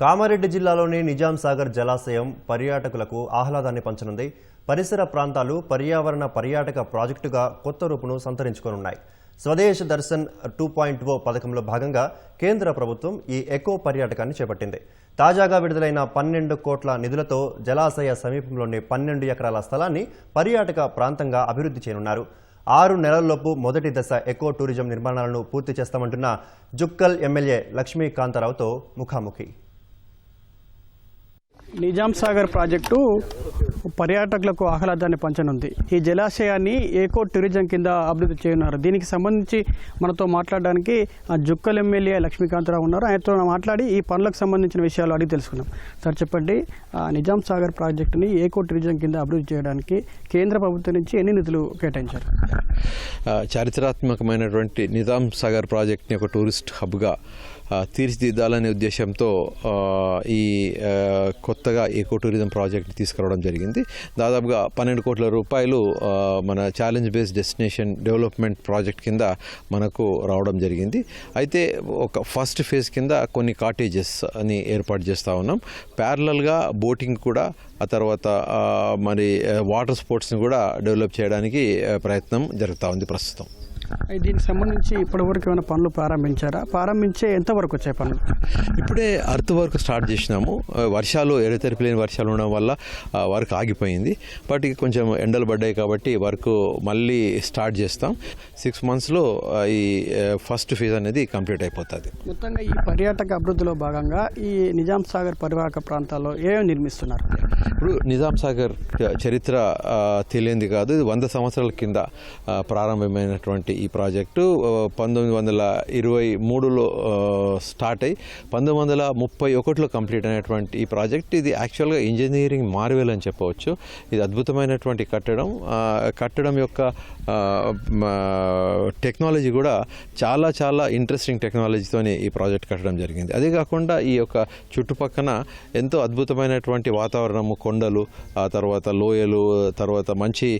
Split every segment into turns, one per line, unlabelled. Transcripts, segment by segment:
కామారెడ్డి జిల్లాలోని నిజాం సాగర్ జలాశయం పర్యాటకులకు ఆహ్లాదాన్ని పంచనుంది. పరిసర ప్రాంతాలు పర్యావరణ పర్యాటక ప్రాజెక్టుగా కొత్త రూపును సంతరించుకోనున్నాయి. Swadesh Darshan two point O పథకంలో భాగంగా కేంద్ర ప్రభుత్వం ఈ ఎకో పర్యాటకాన్ని చేపట్టింది. తాజాగా విడుదలైన పన్నెండు కోట్ల నిధులతో జలాశయ సమీపంలోని పన్నెండు ఎకరాల స్థలాన్ని పర్యాటక ప్రాంతంగా అభివృద్ధి చేయనున్నారు. ఆరు నెలల్లోపు మొదటి దశ ఎకో టూరిజం నిర్మాణాలను పూర్తి చేస్తామంటున్న జుక్కల్ ఎమ్మెల్యే లక్ష్మీకాంతారావుతో ముఖాముఖి.
నిజాం సాగర్ ప్రాజెక్టు పర్యాటకులకు ఆహ్లాదాన్ని పంచనుంది. ఈ జలాశయాన్ని ఏకో టూరిజం కింద అభివృద్ధి చేయనున్నారు. దీనికి సంబంధించి మనతో మాట్లాడడానికి ఆ జుక్కల్ ఎమ్మెల్యే లక్ష్మీకాంతరావు ఉన్నారు. ఆయనతో మాట్లాడి ఈ పనులకు సంబంధించిన విషయాలు అడిగి తెలుసుకున్నాం సార్ చెప్పండి ఆ నిజాం సాగర్ ప్రాజెక్టుని ఏకో టూరిజం కింద అభివృద్ధి చేయడానికి కేంద్ర ప్రభుత్వం నుంచి ఎన్ని నిధులు కేటాయించారు?
చారిత్రాత్మకమైనటువంటి నిజాం సాగర్ ప్రాజెక్ట్ని ఒక టూరిస్ట్ హబ్గా తీర్చిదిద్దాలనే ఉద్దేశంతో ఈ కొత్తగా ఎకో టూరిజం ప్రాజెక్ట్ తీసుకురావడం జరిగింది. దాదాపుగా పన్నెండు కోట్ల రూపాయలు మన challenge based destination development project కింద మనకు రావడం జరిగింది. అయితే ఒక ఫస్ట్ ఫేజ్ కింద కొన్ని కాటేజెస్ అని ఏర్పాటు చేస్తూ ఉన్నాం. ప్యారలల్గా బోటింగ్ కూడా ఆ తర్వాత మరి వాటర్ స్పోర్ట్స్ని కూడా డెవలప్ చేయడానికి ప్రయత్నం జరుగుతూ ఉంది ప్రస్తుతం.
దీనికి సంబంధించి ఇప్పటివరకు ఏమైనా పనులు ప్రారంభించారా? ప్రారంభించే ఎంతవరకు వచ్చాయి పనులు?
ఇప్పుడే అర్త్ వర్క్ స్టార్ట్ చేసినాము. వర్షాలు ఎడతెరిపి లేని వర్షాలు ఉండడం వల్ల వర్క్ ఆగిపోయింది. బట్ కొంచెం ఎండలు పడ్డాయి కాబట్టి వర్క్ మళ్ళీ స్టార్ట్ చేస్తాం. సిక్స్ మంత్స్లో ఈ ఫస్ట్ ఫేజ్ అనేది కంప్లీట్ అయిపోతుంది.
మొత్తంగా ఈ పర్యాటక అభివృద్ధిలో భాగంగా ఈ నిజాం సాగర్ పరివాహక ప్రాంతాల్లో ఏమేమి నిర్మిస్తున్నారు?
ఇప్పుడు నిజాం సాగర్ చరిత్ర తెలియంది కాదు. ఇది వంద సంవత్సరాల కింద ప్రారంభమైనటువంటి ఈ ప్రాజెక్టు పంతొమ్మిది వందల ఇరవై మూడులో స్టార్ట్ అయ్యి పంతొమ్మిది వందల ముప్పై ఒకటిలో కంప్లీట్ అయినటువంటి ఈ ప్రాజెక్ట్. ఇది యాక్చువల్గా ఇంజనీరింగ్ మార్వెల్ అని చెప్పవచ్చు. ఇది అద్భుతమైనటువంటి కట్టడం. కట్టడం యొక్క టెక్నాలజీ కూడా చాలా చాలా ఇంట్రెస్టింగ్ టెక్నాలజీతోనే ఈ ప్రాజెక్ట్ కట్టడం జరిగింది. అదే కాకుండా ఈ యొక్క చుట్టుపక్కన ఎంతో అద్భుతమైనటువంటి వాతావరణము కొండలు ఆ తర్వాత లోయలు తర్వాత మంచి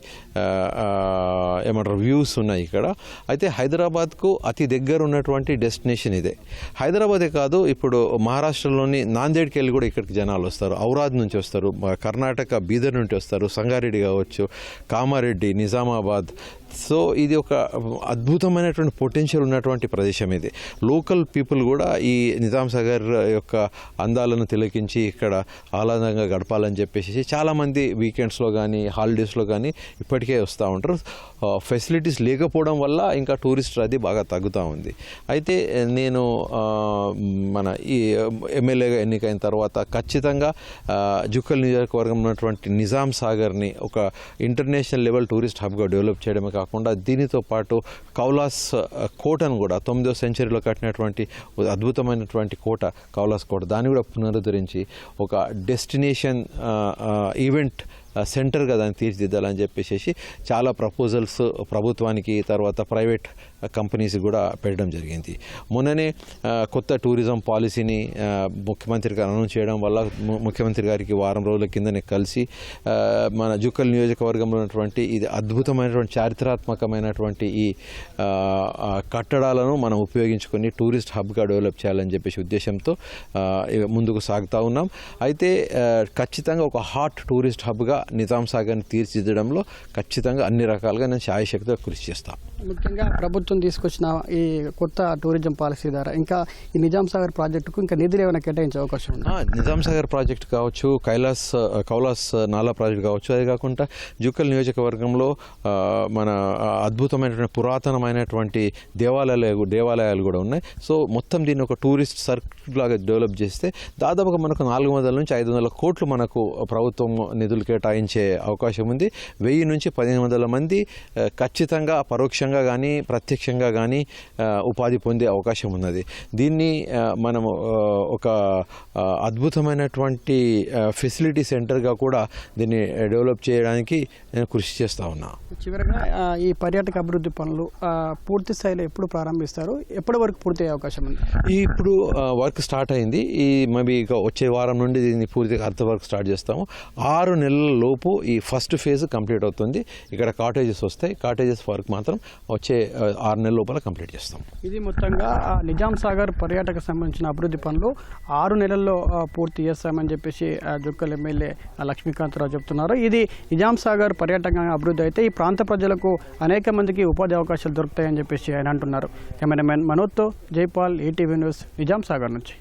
ఏమంటారు వ్యూస్ ఉన్నాయి ఇక్కడ. అయితే హైదరాబాద్కు అతి దగ్గర ఉన్నటువంటి డెస్టినేషన్ ఇదే. హైదరాబాదే కాదు ఇప్పుడు మహారాష్ట్రలోని నాందేడ్కి వెళ్ళి కూడా ఇక్కడికి జనాలు వస్తారు. ఔరాద్ నుంచి వస్తారు. కర్ణాటక బీదర్ నుంచి వస్తారు. సంగారెడ్డి కావచ్చు కామారెడ్డి నిజామాబాద్ సో ఇది ఒక అద్భుతమైనటువంటి పొటెన్షియల్ ఉన్నటువంటి ప్రదేశం ఇది. లోకల్ పీపుల్ కూడా ఈ నిజాం సాగర్ యొక్క అందాలను తిలకించి ఇక్కడ ఆహ్లాదంగా గడపాలని చెప్పేసి చాలామంది వీకెండ్స్లో కానీ హాలిడేస్లో కానీ ఇప్పటికే వస్తూ ఉంటారు. ఫెసిలిటీస్ లేకపోవడం వల్ల ఇంకా టూరిస్ట్ అది బాగా తగ్గుతూ ఉంది. అయితే నేను మన ఈ ఎమ్మెల్యేగా ఎన్నికైన తర్వాత ఖచ్చితంగా జుక్కల్ నియోజకవర్గం ఉన్నటువంటి నిజాం సాగర్ని ఒక ఇంటర్నేషనల్ లెవెల్ టూరిస్ట్ హబ్గా డెవలప్ చేయడమే కాకుండా దీనితో పాటు కౌలాస్ కోటను కూడా తొమ్మిదో సెంచరీలో కట్టినటువంటి అద్భుతమైనటువంటి కోట కౌలాస్ కోట దాన్ని కూడా పునరుద్ధరించి ఒక డెస్టినేషన్ ఈవెంట్ సెంటర్గా దాన్ని తీర్చిదిద్దాలని చెప్పేసి చాలా ప్రపోజల్స్ ప్రభుత్వానికి తర్వాత ప్రైవేట్ కంపెనీస్ కూడా పెట్టడం జరిగింది. మొన్ననే కొత్త టూరిజం పాలసీని ముఖ్యమంత్రి గారు అనౌన్స్ చేయడం వల్ల ముఖ్యమంత్రి గారికి వారం రోజుల కిందనే కలిసి మన జుక్కల్ నియోజకవర్గంలో ఉన్నటువంటి ఇది అద్భుతమైనటువంటి చారిత్రాత్మకమైనటువంటి ఈ కట్టడాలను మనం ఉపయోగించుకొని టూరిస్ట్ హబ్గా డెవలప్ చేయాలని చెప్పేసి ఉద్దేశంతో ఇక ముందుకు సాగుతూ ఉన్నాం. అయితే ఖచ్చితంగా ఒక హాట్ టూరిస్ట్ హబ్గా నిజాం సాగర్ని తీర్చిదిద్దడంలో ఖచ్చితంగా అన్ని రకాలుగా నేను శాయశక్తిగా కృషి చేస్తాను
ముఖ్యంగా ప్రభుత్వం తీసుకొచ్చిన ఈ కొత్త టూరిజం పాలసీ ద్వారా ఇంకా ఈ నిజాం సాగర్ ప్రాజెక్టుకు ఇంకా నిధులు ఏమైనా కేటాయించే అవకాశం ఉందా?
నిజాం సాగర్ ప్రాజెక్ట్ కావచ్చు కైలాస్ కౌలాస్ నాలా ప్రాజెక్ట్ కావచ్చు అదే కాకుండా జూకల్ నియోజకవర్గంలో మన అద్భుతమైనటువంటి పురాతనమైనటువంటి దేవాలయాలు దేవాలయాలు కూడా ఉన్నాయి. సో మొత్తం దీన్ని ఒక టూరిస్ట్ సర్కిల్ లాగా డెవలప్ చేస్తే దాదాపుగా మనకు నాలుగు వందల నుంచి ఐదు వందల కోట్లు మనకు ప్రభుత్వం నిధులు కేటాయించే అవకాశం ఉంది. వెయ్యి నుంచి పదిహేను వందల మంది ఖచ్చితంగా పరోక్షంగా కానీ ప్రత్యక్షంగా కానీ ఉపాధి పొందే అవకాశం ఉన్నది. దీన్ని మనము ఒక అద్భుతమైనటువంటి ఫెసిలిటీ సెంటర్గా కూడా దీన్ని డెవలప్ చేయడానికి నేను కృషి చేస్తూ ఉన్నా.
చివరగా ఈ పర్యాటక అభివృద్ధి పనులు పూర్తి స్థాయిలో ఎప్పుడు ప్రారంభిస్తారు? ఎప్పటి వరకు పూర్తి అయ్యే అవకాశం ఉంది?
ఇప్పుడు వర్క్ స్టార్ట్ అయింది. ఈ మేబీ ఇక వచ్చే వారం నుండి దీన్ని పూర్తిగా అర్థ వర్క్ స్టార్ట్ చేస్తాము. ఆరు నెలల లోపు ఈ ఫస్ట్ ఫేజ్ కంప్లీట్ అవుతుంది. ఇక్కడ కాటేజెస్ వస్తాయి. కాటేజెస్ వర్క్ మాత్రం వచ్చే ఆరు నెలల లోపల కంప్లీట్ చేస్తాం.
ఇది మొత్తంగా నిజాం సాగర్ పర్యాటక సంబంధించిన అభివృద్ధి పనులు ఆరు నెలల్లో పూర్తి చేస్తామని చెప్పేసి జుక్కల్ ఎమ్మెల్యే లక్ష్మీకాంతరావు చెప్తున్నారు. ఇది నిజాం సాగర్ పర్యాటకంగా అభివృద్ధి అయితే ఈ ప్రాంత ప్రజలకు అనేక మందికి ఉపాధి అవకాశాలు దొరుకుతాయని చెప్పేసి ఆయన అంటున్నారు. కెమెరామెన్ మనోజ్తో జైపాల్ ఈటీవీ న్యూస్ నిజాం సాగర్ నుంచి.